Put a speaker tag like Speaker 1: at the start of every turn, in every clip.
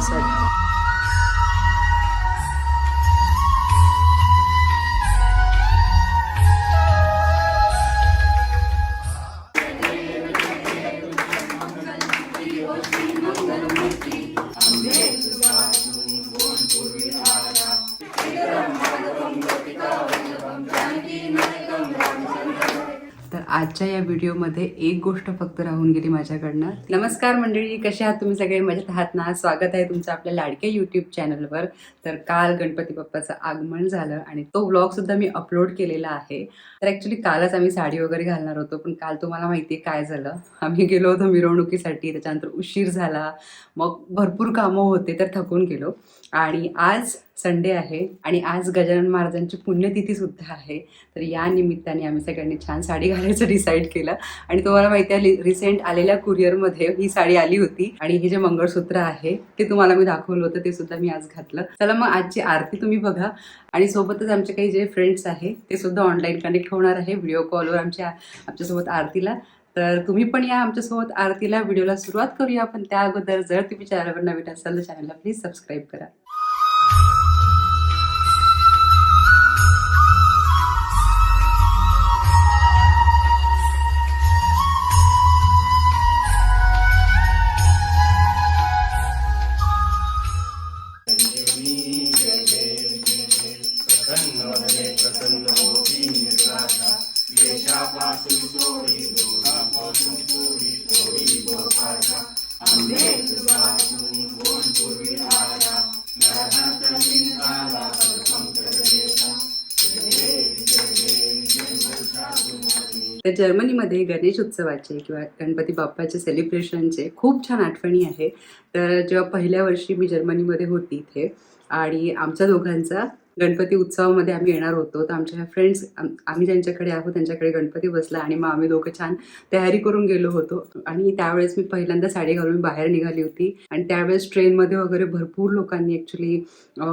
Speaker 1: प्रसाद तर आजच्या या व्हिडिओमध्ये एक गोष्ट फक्त राहून गेली माझ्याकडनं. नमस्कार मंडळी कसे आहात तुम्ही सगळे? मजेत आहात ना? स्वागत आहे तुमचं आपल्या लाडक्या युट्यूब चॅनलवर तर काल गणपती बाप्पाचं आगमन झालं आणि तो ब्लॉग सुद्धा मी अपलोड केलेला आहे. तर ॲक्च्युली कालच आम्ही साडी वगैरे घालणार होतो पण काल तुम्हाला माहिती आहे काय झालं. आम्ही गेलो होतो मिरवणुकीसाठी त्याच्यानंतर उशीर झाला. मग भरपूर कामं होते तर थकून गेलो. आणि आज संडे आहे आणि आज गजानन महाराजांची पुण्यतिथी सुद्धा आहे. तर या निमित्ताने आम्ही सगळ्यांनी छान साडी घालायचं डिसाईड केलं. आणि तुम्हाला माहिती आहे रिसेंट आलेल्या कुरिअरमध्ये ही साडी आली होती. आणि हे जे मंगळसूत्र आहे ते तुम्हाला मी दाखवलं होतं ते सुद्धा मी आज घातलं. चला मग आजची आरती तुम्ही बघा. आणि सोबतच आमचे काही जे फ्रेंड्स आहे ते सुद्धा ऑनलाईन कनेक्ट होणार आहे. व्हिडिओ कॉलवर आमच्या आमच्यासोबत आरतीला. तर तुम्ही पण या आमच्यासोबत आरतीला. व्हिडिओला सुरुवात करूया पण त्या अगोदर जर तुम्ही चॅनलवर नवीन असाल तर चॅनलला प्लीज सबस्क्राईब करा. तर जर्मनीमध्ये गणेश उत्सवाचे किंवा गणपती बाप्पाचे सेलिब्रेशनचे खूप छान आठवणी आहे. तर जेव्हा पहिल्या वर्षी मी जर्मनीमध्ये होती इथे आणि आमच्या दोघांचा गणपती उत्सवामध्ये आम्ही येणार होतो तर आमच्या फ्रेंड्स आम्ही ज्यांच्याकडे आहोत त्यांच्याकडे गणपती बसला आणि मग आम्ही दोघं छान तयारी करून गेलो होतो. आणि त्यावेळेस मी पहिल्यांदा साडी घालून बाहेर निघाली होती आणि त्यावेळेस ट्रेनमध्ये वगैरे भरपूर लोकांनी ॲक्च्युली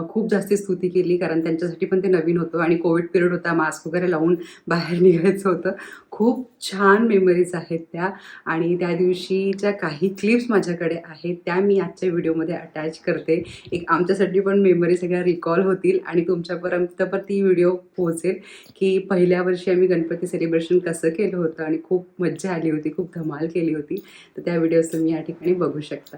Speaker 1: खूप जास्त स्तुती केली कारण त्यांच्यासाठी पण ते नवीन होतं आणि कोविड पिरियड होता मास्क वगैरे लावून बाहेर निघायचं होतं. खूप छान मेमरीज आहेत त्या. आणि त्या दिवशीच्या काही क्लिप्स माझ्याकडे आहेत त्या मी आजच्या व्हिडिओमध्ये अटॅच करते. एक आमच्यासाठी पण मेमरी सगळ्या रिकॉल होतील आणि तुमच्यापर्यंत पण ती व्हिडिओ पोहोचेल की पहिल्या वर्षी आम्ही गणपती सेलिब्रेशन कसं केलं होतं आणि खूप मज्जा आली होती खूप धमाल केली होती. तर त्या व्हिडिओज तुम्ही या ठिकाणी बघू शकता.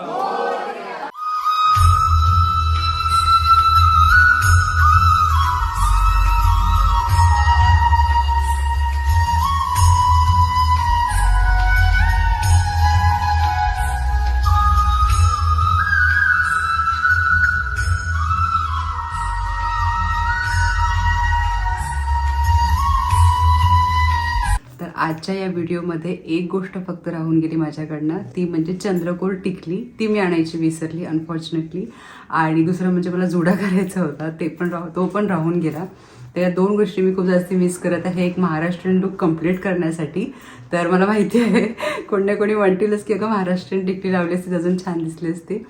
Speaker 1: आजच्या या व्हिडिओमध्ये एक गोष्ट फक्त राहून गेली माझ्याकडनं. ती म्हणजे चंद्रकोर टिकली. ती मी आणायची विसरली अनफॉर्च्युनेटली आणि दुसरं म्हणजे मला जुडा करायचा होता. ते पण राह तो पण राहून गेला. तर या दोन गोष्टी मी खूप जास्त मिस करत आहे. एक महाराष्ट्रीयन लुक कंप्लीट करण्यासाठी. तर मला माहिती आहे कोण ना कोणी म्हणतीलच की अगं महाराष्ट्रीयन टिकली लावली असती अजून छान दिसली असती.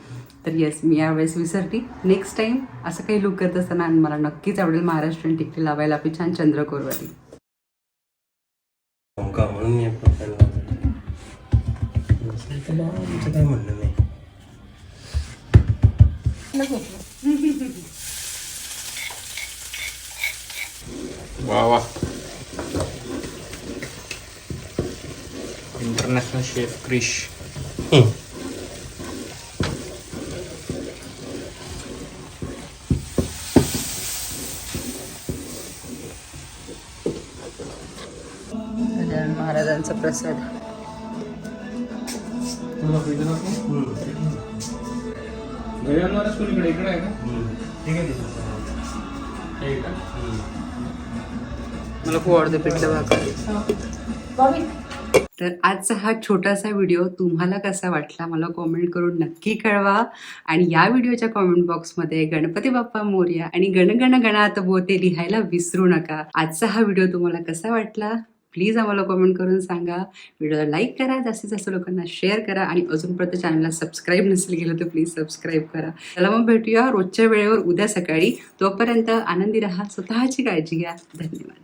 Speaker 1: तर येस मी यावेळेस विसरली. नेक्स्ट टाईम असं काही लुक करत असताना मला नक्कीच आवडेल महाराष्ट्रीयन टिकली लावायला. आपली छान चंद्रकोरवाली.
Speaker 2: का म्हणून मी आपला fan लावला. नसेल तर लावा, आमचं काय म्हणणं नाही
Speaker 3: वा वा इंटरनॅशनल शेफ क्रिश
Speaker 1: गजानन महाराजांचा प्रसाद.
Speaker 3: इकडे? आहे का?
Speaker 2: ठीक आहे तिथं.
Speaker 1: मला खूप आवडतं पिठलं भाकर. तर आजचा हा छोटासा व्हिडिओ तुम्हाला कसा वाटला मला कॉमेंट करून नक्की कळवा. आणि या व्हिडिओच्या कॉमेंट बॉक्समध्ये गणपती बाप्पा मोर्या आणि गणगण गणात बोते लिहायला विसरू नका. आजचा हा व्हिडिओ तुम्हाला कसा वाटला? प्लीज आम्हाला कमेंट करून सांगा. व्हिडिओला लाईक करा जास्तीत जास्त लोकांना शेअर करा आणि अजूनपर्यंत चॅनलला सबस्क्राईब नसेल केलं तर प्लीज सबस्क्राईब करा. चला मग भेटूया रोजच्या वेळेवर उद्या सकाळी. तोपर्यंत आनंदी राहा स्वतःची काळजी घ्या. धन्यवाद.